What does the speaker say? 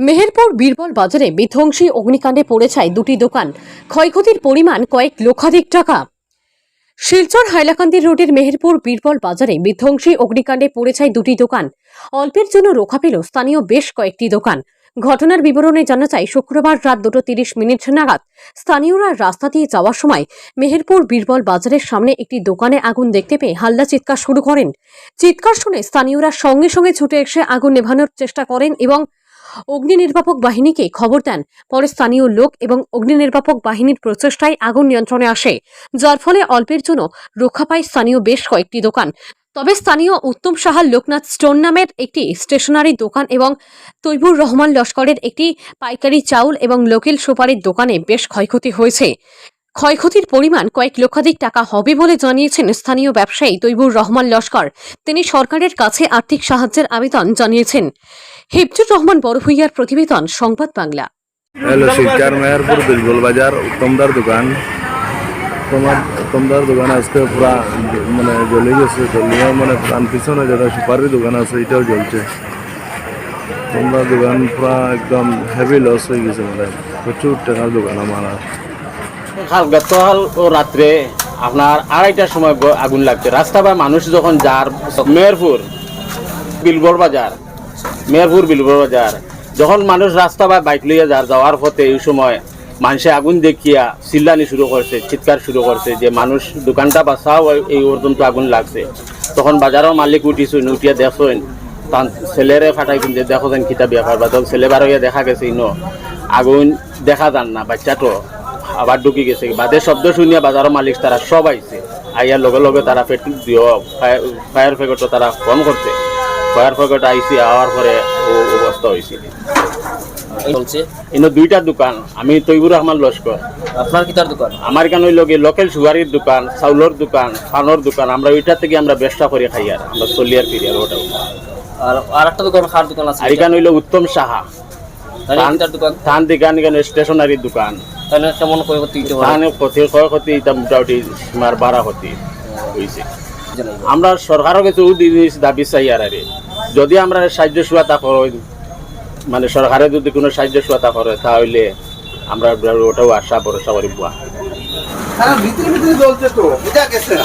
মেহেরপুর বীরবল বাজারে বিধ্বংসী অগ্নিকাণ্ডে পড়ে যায় দুটি দোকান। ক্ষয়ক্ষতির পরিমাণ কয়েক লক্ষাধিক টাকা। শিলচর হাইলাকান্দি রোডের মেহেরপুর বীরবল বাজারে বিধ্বংসী অগ্নিকাণ্ডে পড়ে যায় দুটি দোকান। অল্পের জন্য রক্ষা পেল স্থানীয় বেশ কয়েকটি দোকান। ঘটনার বিবরণে জানা যায়, শুক্রবার রাত দুটো তিরিশ মিনিট নাগাদ স্থানীয়রা রাস্তা দিয়ে যাওয়ার সময় মেহেরপুর বীরবল বাজারের সামনে একটি দোকানে আগুন দেখতে পেয়ে হাল্লা চিৎকার শুরু করেন। চিৎকার শুনে স্থানীয়রা সঙ্গে সঙ্গে ছুটে এসে আগুন নেভানোর চেষ্টা করেন এবং অগ্নি নির্বাপক বাহিনীকে খবর দেন। পরে স্থানীয় লোক এবং অগ্নি নির্বাপক বাহিনীর প্রচেষ্টায় আগুন নিয়ন্ত্রণে আসে, যার ফলে অল্পের জন্য রক্ষা পায় স্থানীয় বেশ কয়েকটি দোকান। তবে স্থানীয় উত্তম সাহার লোকনাথ স্টোন নামের একটি স্টেশনারি দোকান এবং তৈবুর রহমান লস্করের একটি পাইকারি চাউল এবং লোকেল সুপারির দোকানে বেশ ক্ষয়ক্ষতি হয়েছে। ক্ষয়ক্ষতির পরিমাণ কয়েক লক্ষাধিক টাকা হবে বলে জানিয়েছেন স্থানীয় ব্যবসায়ী তৈবুর রহমান লস্কর। তিনি সরকারের কাছে আর্থিক সাহায্যের আবেদন জানিয়েছেন। হিফজুর রহমান বড়ভূইয়ার প্রতিবেদন, সংবাদ বাংলা। হ্যালো, শিলচার মেহেরপুর, বিলবুল বাজার, উত্তমদার দোকান। তোমার উত্তমদার দোকান আজকে পুরা মানে জ্বলে গেছে জ্বলিয়ে মানে প্রাণ পিছনে যেটা সুপারির দোকান আছে, এটাও জ্বলছে। উত্তমদার দোকান পুরা একদম হেভি লস হয়ে গেছে মানে। প্রচুর টাকার দোকান আমার। আর কাল গতকাল ও রাত্রে আপনার আড়াইটার সময় আগুন লাগছে। রাস্তা বা মানুষ যখন যার মেহেরপুর, বিলবর বাজার, মেহেরপুর, বিলবর বাজার, যখন মানুষ রাস্তা বা বাইক লইয়া যার যাওয়ার পথে এই সময় মানুষে আগুন দেখিয়া চিল্লানি শুরু করছে, চিৎকার শুরু করছে যে মানুষ দোকানটা বাঁচাও এই পর্যন্ত আগুন লাগছে। তখন বাজারের মালিক উঠিছুন, উঠিয়া দেখছেন, তান ছেলেরে ফাটাই কিনতে দেখো যেন কিতাব ব্যাপার। বা তখন ছেলে হইয়া দেখা গেছে, ইনো আগুন দেখা যান না, বাচ্চাটো। আবার ঢুকি গেছে। বাদে শব্দ শুনিয়া বাজারের মালিক তারা সব আইছে। আইয়ার লগে লগে তারা পেট্রোল দিও ফায়ার ফ্যাগটও তারা ফোন করছে। ফায়ার ফ্যাগট আইসি আওয়ার পরে ও অবস্থা হয়েছে চলছে। দুইটা দোকান আমি তৈবুর রহমান লস্কর। আপনার কি তার দোকান? আমার কেন লগে লোকাল সুগারির দোকান চাউলের দোকান পানোর দোকান আমরা ওইটা থেকে আমরা ব্যবসা করে খাই আর আমরা চলি আর ফিরি আর ওটাও আর একটা দোকান খার দোকান আছে আর হইল উত্তম সাহা। তার দোকান? ধান দোকান এখানে স্টেশনারির দোকান। তাহলে কেমন করতে দিতে পারে? ক্ষতি ক্ষয়ক্ষতি এটা মোটামুটি সীমার বাড়া ক্ষতি হয়েছে আমরা সরকারও কিছু জিনিস দাবি চাই আর আরে যদি আমরা সাহায্য সুয়াতা করে মানে সরকারে যদি কোনো সাহায্য সুয়াতা করে তাহলে আমরা ওটাও আশা ভরসা করি বুয়া হ্যাঁ ভিতরে ভিতরে জ্বলছে তো বুঝা গেছে না?